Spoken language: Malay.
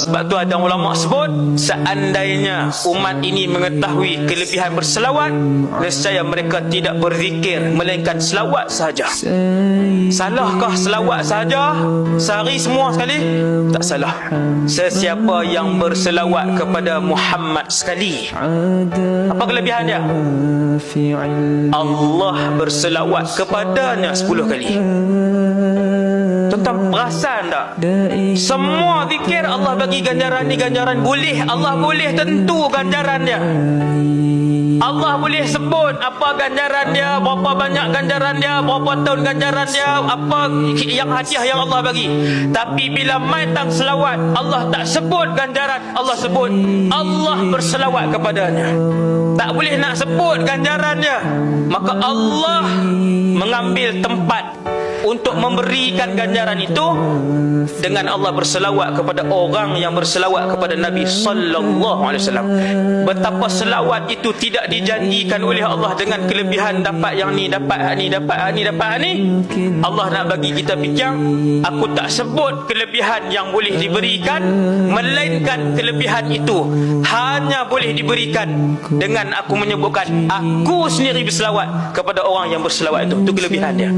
Sebab tu ada ulama sebut seandainya umat ini mengetahui kelebihan berselawat nescaya mereka tidak berzikir melainkan selawat sahaja. Salahkah selawat sahaja sehari semua sekali? Tak salah. Sesiapa yang berselawat kepada Muhammad sekali. Apa kelebihan dia? Allah berselawat kepadanya 10 kali. Tuan-tuan perasan tak? Semua zikir Allah bagi ganjaran ni ganjaran boleh. Allah boleh tentu ganjaran dia. Allah boleh sebut apa ganjaran dia berapa banyak ganjaran dia berapa tahun ganjaran dia apa yang hadiah yang Allah bagi. Tapi bila mai tang selawat Allah tak sebut ganjaran Allah sebut Allah berselawat kepadanya. Tak boleh nak sebut ganjarannya maka Allah mengambil tempat untuk memberikan ganjaran itu dengan Allah berselawat kepada orang yang berselawat kepada Nabi sallallahu alaihi wasallam. Betapa selawat itu tidak dijanjikan oleh Allah dengan kelebihan dapat yang ni dapat hak ni dapat hak ni dapat hak ni. Allah nak bagi kita fikir aku tak sebut kelebihan yang boleh diberikan melainkan kelebihan itu hanya boleh diberikan dengan aku menyebutkan aku sendiri berselawat kepada orang yang berselawat itu. Itu kelebihan dia.